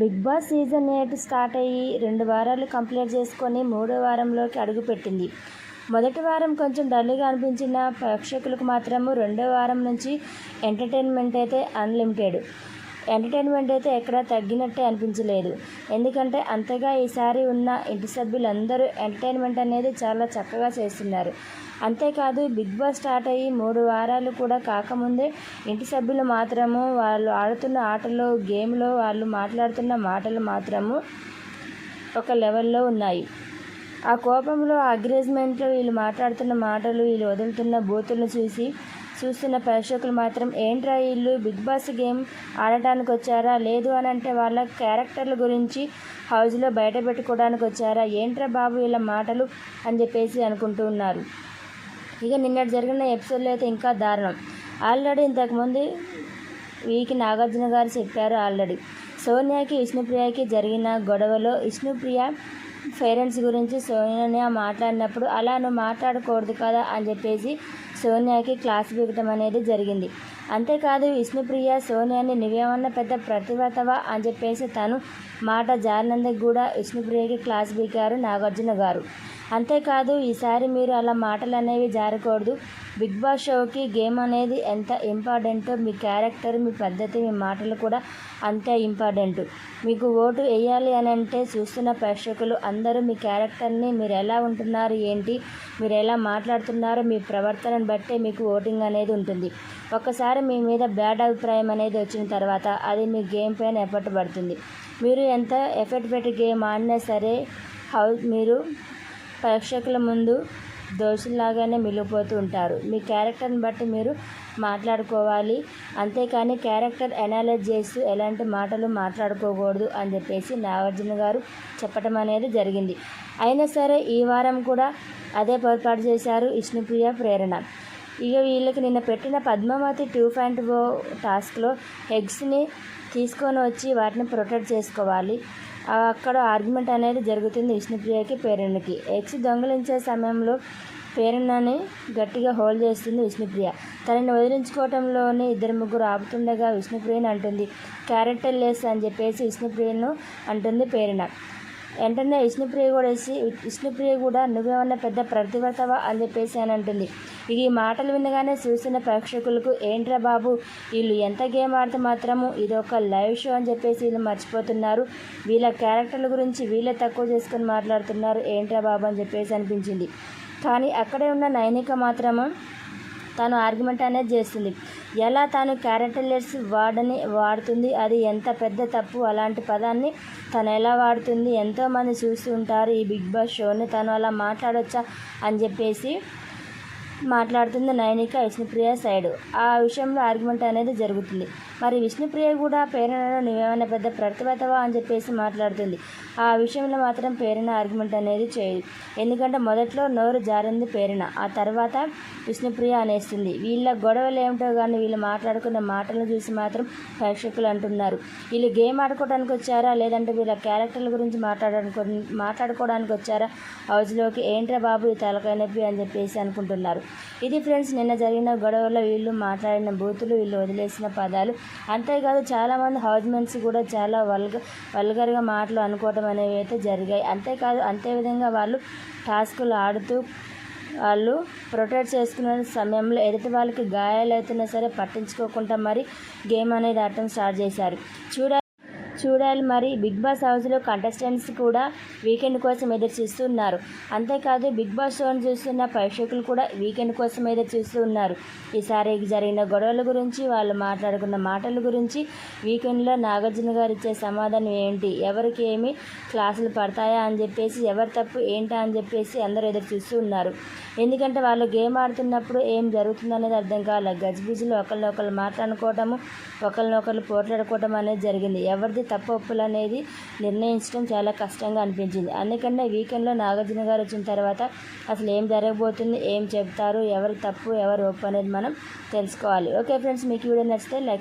Bigg Boss season eight start అయ్యి రెండు వారాలు కంప్లీట్ చేసుకొని మూడో వారంలోకి అడుగుపెట్టింది మొదటి వారం కొంచెం డల్గా అనిపించిన ప్రేక్షకులకు మాత్రము రెండో వారం నుంచి ఎంటర్టైన్మెంట్ అయితే అన్లిమిటెడ్. ఎంటర్టైన్మెంట్ అయితే ఎక్కడా తగ్గినట్టే అనిపించలేదు. ఎందుకంటే అంతగా ఈసారి ఉన్న ఇంటి సభ్యులందరూ ఎంటర్టైన్మెంట్ అనేది చాలా చక్కగా చేస్తున్నారు. అంతేకాదు బిగ్ బాస్ స్టార్ట్ అయ్యి మూడు వారాలు కూడా కాకముందే ఇంటి సభ్యులు మాత్రము వాళ్ళు ఆడుతున్న ఆటలో గేమ్లో వాళ్ళు మాట్లాడుతున్న మాటలు మాత్రము ఒక లెవెల్లో ఉన్నాయి. ఆ కోపంలో అగ్రేజ్మెంట్లో వీళ్ళు మాట్లాడుతున్న మాటలు వీళ్ళు వదులుతున్న బూతులను చూసి చూస్తున్న ప్రేక్షకులు మాత్రం ఏంట్రా వీళ్ళు బిగ్ బాస్ గేమ్ ఆడటానికి వచ్చారా లేదు అని అంటే వాళ్ళ క్యారెక్టర్ల గురించి హౌస్లో బయట పెట్టుకోవడానికి వచ్చారా? ఏంట్రా బాబు వీళ్ళ మాటలు? అని చెప్పేసి అనుకుంటూ ఉన్నారు. ఇక నిన్నటి జరిగిన ఎపిసోడ్లో అయితే ఇంకా దారుణం. ఆల్రెడీ ఇంతకుముందు వీకి నాగార్జున గారు చెప్పారు ఆల్రెడీ. సోనియాకి విష్ణుప్రియకి జరిగిన గొడవలో విష్ణుప్రియ పేరెంట్స్ గురించి సోనియా మాట్లాడినప్పుడు అలా నువ్వు మాట్లాడకూడదు కదా అని చెప్పేసి సోనియాకి క్లాస్ పీకటం అనేది జరిగింది. అంతేకాదు విష్ణుప్రియ సోనియాని నువ్వేమన్నా పెద్ద ప్రతిభతవా అని చెప్పేసి తను మాట జారినందుకు కూడా విష్ణుప్రియకి క్లాస్ పీకారు నాగార్జున గారు. అంతేకాదు ఈసారి మీరు అలా మాటలు అనేవి జారకూడదు. బిగ్ బాస్ షోకి గేమ్ అనేది ఎంత ఇంపార్టెంటో మీ క్యారెక్టర్ మీ పద్ధతి మీ మాటలు కూడా అంతే ఇంపార్టెంట్. మీకు ఓటు వేయాలి అని అంటే చూస్తున్న ప్రేక్షకులు అందరూ మీ క్యారెక్టర్ని మీరు ఎలా ఉంటున్నారు ఏంటి మీరు ఎలా మాట్లాడుతున్నారో మీ ప్రవర్తనను బట్టే మీకు ఓటింగ్ అనేది ఉంటుంది. ఒక్కసారి మీ మీద బ్యాడ్ అభిప్రాయం అనేది వచ్చిన తర్వాత అది మీ గేమ్ పైన ఎఫర్ట్ పడుతుంది. మీరు ఎంత ఎఫర్ట్ పెట్టి గేమ్ ఆడినా సరే హౌ మీరు ప్రేక్షకుల ముందు దోషుల్లాగానే మిగిలిపోతూ ఉంటారు. మీ క్యారెక్టర్ని బట్టి మీరు మాట్లాడుకోవాలి. అంతేకాని క్యారెక్టర్ ఎనాలైజ్ చేస్తూ ఎలాంటి మాటలు మాట్లాడుకోకూడదు అని చెప్పేసి నాగార్జున గారు చెప్పడం అనేది జరిగింది. అయినా సరే ఈ వారం కూడా అదే పొరపాటు చేశారు విష్ణుప్రియ ప్రేరణ. ఇక వీళ్ళకి నిన్న పెట్టిన పద్మావతి టూ పాయింట్ ఓ టాస్క్లో ఎగ్స్ని తీసుకొని వచ్చి వాటిని ప్రొటెక్ట్ చేసుకోవాలి. అక్కడ ఆర్గ్యుమెంట్ అనేది జరుగుతుంది విష్ణుప్రియకి పేరెన్నకి. ఎగ్స్ దొంగలించే సమయంలో పేరెన్నని గట్టిగా హోల్డ్ చేస్తుంది విష్ణుప్రియ. తనని వదిలించుకోవటంలోనే ఇద్దరు ముగ్గురు ఆపుతుండగా విష్ణుప్రియని అంటుంది. క్యారెక్టర్ లెస్ అని చెప్పేసి విష్ణుప్రియను అంటుంది పేరెన వెంటనే విష్ణుప్రియ కూడా వేసి విష్ణుప్రియ కూడా నువ్వేమన్నా పెద్ద ప్రతిభతవా అని చెప్పేసి అని అంటుంది. ఇక ఈ మాటలు వినగానే చూసిన ప్రేక్షకులకు ఏంట్రా బాబు వీళ్ళు ఎంత గేమ్ ఆడితే మాత్రము ఇది ఒక లైవ్ షో అని చెప్పేసి వీళ్ళు మర్చిపోతున్నారు. వీళ్ళ క్యారెక్టర్ల గురించి వీళ్ళే తక్కువ చేసుకొని మాట్లాడుతున్నారు. ఏంట్రా బాబు అని చెప్పేసి అనిపించింది. కానీ అక్కడే ఉన్న నైనిక మాత్రము తను ఆర్గ్యుమెంట్ అనేది చేస్తుంది. ఎలా తాను క్యారెక్టర్లెస్ వాడని వాడుతుంది అది ఎంత పెద్ద తప్పు అలాంటి పదాన్ని తను ఎలా వాడుతుంది ఎంతోమంది చూస్తుంటారు ఈ బిగ్ బాస్ షోని తను అలా మాట్లాడొచ్చా అని చెప్పేసి మాట్లాడుతుంది నయనిక విష్ణుప్రియ సైడ్. ఆ విషయంలో ఆర్గ్యుమెంట్ అనేది జరుగుతుంది. మరి విష్ణుప్రియ కూడా ప్రేరణలో నువ్వేమైనా పెద్ద ప్రతిభతవా అని చెప్పేసి మాట్లాడుతుంది. ఆ విషయంలో మాత్రం ప్రేరణ ఆర్గ్యుమెంట్ అనేది చేయదు. ఎందుకంటే మొదట్లో నోరు జారింది ప్రేరణ. ఆ తర్వాత విష్ణుప్రియ అనేస్తుంది. వీళ్ళ గొడవలు ఏమిటో కానీ వీళ్ళు మాట్లాడుకున్న మాటలను చూసి మాత్రం ప్రేక్షకులు అంటున్నారు. వీళ్ళు గేమ్ ఆడుకోవడానికి వచ్చారా? లేదంటే వీళ్ళ క్యారెక్టర్ల గురించి మాట్లాడడానికి మాట్లాడుకోవడానికి వచ్చారా? హౌజ్లోకి ఏంట్రా బాబు ఈ తలకాయ నొప్పి అని చెప్పేసి అనుకుంటున్నారు. ఇది ఫ్రెండ్స్ నిన్న జరిగిన గొడవలో వీళ్ళు మాట్లాడిన బూతులు వీళ్ళు వదిలేసిన పదాలు. అంతేకాదు చాలామంది హౌస్మెంట్స్ కూడా చాలా వల్గ వల్గర్గా మాటలు అనుకోవటం అనేవి అయితే జరిగాయి. అంతేకాదు అంతేవిధంగా వాళ్ళు టాస్కులు ఆడుతూ వాళ్ళు ప్రొటెక్ట్ చేసుకునే సమయంలో ఎదుటి వాళ్ళకి గాయాలవుతున్నా సరే పట్టించుకోకుండా మరి గేమ్ అనేది ఆడటం స్టార్ట్ చేశారు. చూడ చూడాలి మరి. బిగ్ బాస్ హౌస్లో కంటెస్టెంట్స్ కూడా వీకెండ్ కోసం ఎదురు చూస్తున్నారు. అంతేకాదు బిగ్ బాస్ షోని చూస్తున్న ప్రేక్షకులు కూడా వీకెండ్ కోసం ఎదురు చూస్తూ ఉన్నారు. ఈసారి జరిగిన గొడవల గురించి వాళ్ళు మాట్లాడుకున్న మాటల గురించి వీకెండ్లో నాగార్జున గారు ఇచ్చే సమాధానం ఏంటి? ఎవరికి ఏమి క్లాసులు పడతాయా అని చెప్పేసి ఎవరి తప్పు ఏంటా అని చెప్పేసి అందరూ ఎదురు చూస్తూ ఉన్నారు. ఎందుకంటే వాళ్ళు గేమ్ ఆడుతున్నప్పుడు ఏం జరుగుతుందనేది అర్థం కావాలి గజిబిజిలో ఒకరినొకరు మాట్లాడుకోవటము ఒకరినొకరు పోట్లాడుకోవటం అనేది జరిగింది. ఎవరిది తప్పు ఒప్పులు అనేది నిర్ణయించడం చాలా కష్టంగా అనిపించింది. అందుకనే వీకెండ్లో నాగార్జున గారు వచ్చిన తర్వాత అసలు ఏం జరగబోతుంది ఏం చెప్తారు ఎవరు తప్పు ఎవరు ఒప్పు అనేది మనం తెలుసుకోవాలి. ఓకే ఫ్రెండ్స్ మీకు వీడియో నచ్చితే లైక్